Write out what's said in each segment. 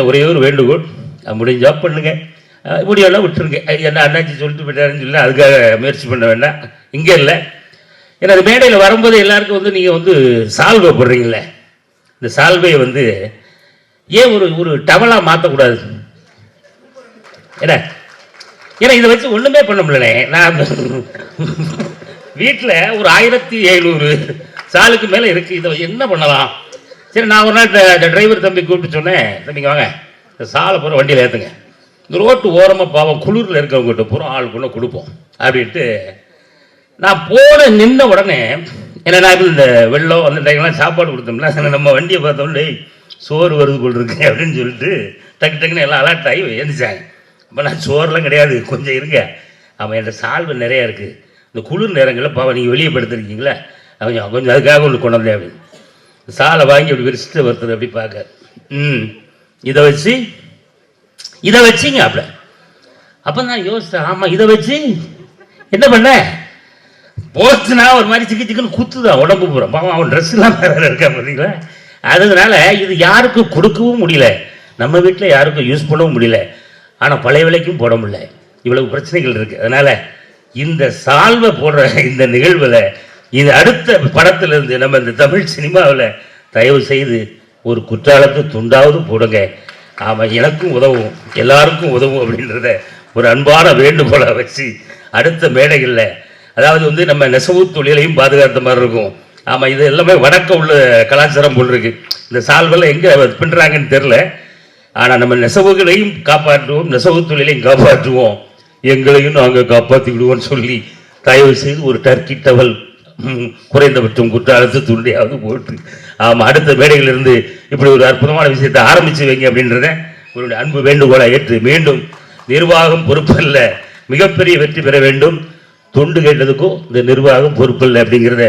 அந்த ஒரே ஒரு வேண்டுகோள். முடிஞ்ச ஜாப் பண்ணுங்க. முடியெல்லாம் விட்டுருங்க. என்ன அண்ணாச்சி சொல்லிட்டு போயிட்டாருன்னு சொல்லி அதுக்காக முயற்சி பண்ண வேண்டாம். இங்கே இல்லை. ஏன்னா அது மேடையில் வரும்போது எல்லாருக்கும் வந்து நீங்கள் வந்து சால்வை போடுறீங்களே இந்த சால்வையை வந்து ஏன் ஒரு ஒரு டவலாக மாற்றக்கூடாது என்ன? ஏன்னா இதை வச்சு ஒன்றுமே பண்ண முடியலண்ணே. நான் வீட்டில் ஒரு ஆயிரத்தி எழுநூறு சாலுக்கு மேலே இருக்குது இதை வச்சு என்ன பண்ணலாம்? சரி நான் ஒரு நாள் இந்த டிரைவர் தம்பி கூப்பிட்டு சொன்னேன். தம்பிங்க வாங்க. இந்த சாலை பூரா வண்டியில் ஏற்றுங்க இந்த ரோட்டு ஓரமாக பாவம் குளிரில் இருக்கிறவங்ககிட்ட பூரா ஆளுக்குள்ளே கொடுப்போம். அப்படின்ட்டு நான் போன நின்ன உடனே ஏன்னா நான் இந்த வெள்ளம் அந்த டைம்லாம் சாப்பாடு கொடுத்தோம்ல. நம்ம வண்டியை பார்த்தோம்னே சோறு வருது போல் இருக்கு அப்படின்னு சொல்லிட்டு டக்கு டக்குன்னு எல்லாம் அலர்ட் ஆகி எழுந்திரிச்சாங்க. அப்போ நான் சோறுலாம் கிடையாது கொஞ்சம் இருங்க. அவன் என்கிட்ட சால்வு நிறையா இருக்குது இந்த குளிர் நேரங்களில் பாவம் நீங்கள் வெளியே படுத்துருக்கீங்களா. கொஞ்சம் கொஞ்சம் அதுக்காக ஒன்று கொண்டு வந்தேன் அப்படின்னு. சாலை வாங்கி அப்படி விரிச்சிட்டு வருது அப்படி பார்க்க. ம். இதை வச்சு இதை வச்சிங்க அப்படி. அப்போ நான் யோசித்தேன் ஆமாம் இதை வச்சு என்ன பண்ண? போச்சுனா ஒரு மாதிரி சிக்கி சிக்கன்னு குத்துதான் உடம்பு பூரா. பாவம் அவன் ட்ரெஸ்லாம் வேற இருக்கா பார்த்தீங்களா? அதனால இது யாருக்கும் கொடுக்கவும் முடியல. நம்ம வீட்டில் யாருக்கும் யூஸ் பண்ணவும் முடியல. ஆனால் பழைய விலைக்கும் போட முடியல. இவ்வளவு பிரச்சனைகள் இருக்குது அதனால் இந்த சால்வை போடுற இந்த நிகழ்வில் இது அடுத்த படத்திலிருந்து நம்ம இந்த தமிழ் சினிமாவில் தயவு செய்து ஒரு குற்றாலத்து துண்டாவது போடுங்க. ஆமாம் எனக்கும் உதவும். எல்லாருக்கும் உதவும் அப்படின்றத ஒரு அன்பான வேண்டுகோளை வச்சு அடுத்த மேடைகளில் அதாவது வந்து நம்ம நெசவு தொழிலையும் பாதுகாத்த மாதிரி இருக்கும். ஆமாம் இது எல்லாமே வடக்க உள்ள கலாச்சாரம் போல் இருக்கு. இந்த சால்வெல்லாம் எங்கே பின்னுறாங்கன்னு தெரில ஆனால் நம்ம நெசவுகளையும் காப்பாற்றுவோம் நெசவு தொழிலையும் காப்பாற்றுவோம். எங்களையும் நாங்கள் காப்பாற்றிவிடுவோம்னு சொல்லி தயவு செய்து ஒரு டர்க்கி டவல் குறைந்தபட்சம் குற்றாலத்து துண்டியாவது போட்டு. ஆமாம் அடுத்த மேடையிலிருந்து இப்படி ஒரு அற்புதமான விஷயத்தை ஆரம்பித்து வைங்க அப்படின்றத உங்களுடைய அன்பு வேண்டுகோளை ஏற்று மீண்டும் நிர்வாகம் பொறுப்பல்ல மிகப்பெரிய வெற்றி பெற வேண்டும். தொண்டு கேட்டதுக்கும் இந்த நிர்வாகம் பொறுப்பல்ல அப்படிங்கிறத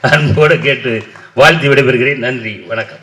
அன்போடு கேட்டு வாழ்த்தி விடைபெறுகிறேன். நன்றி வணக்கம்.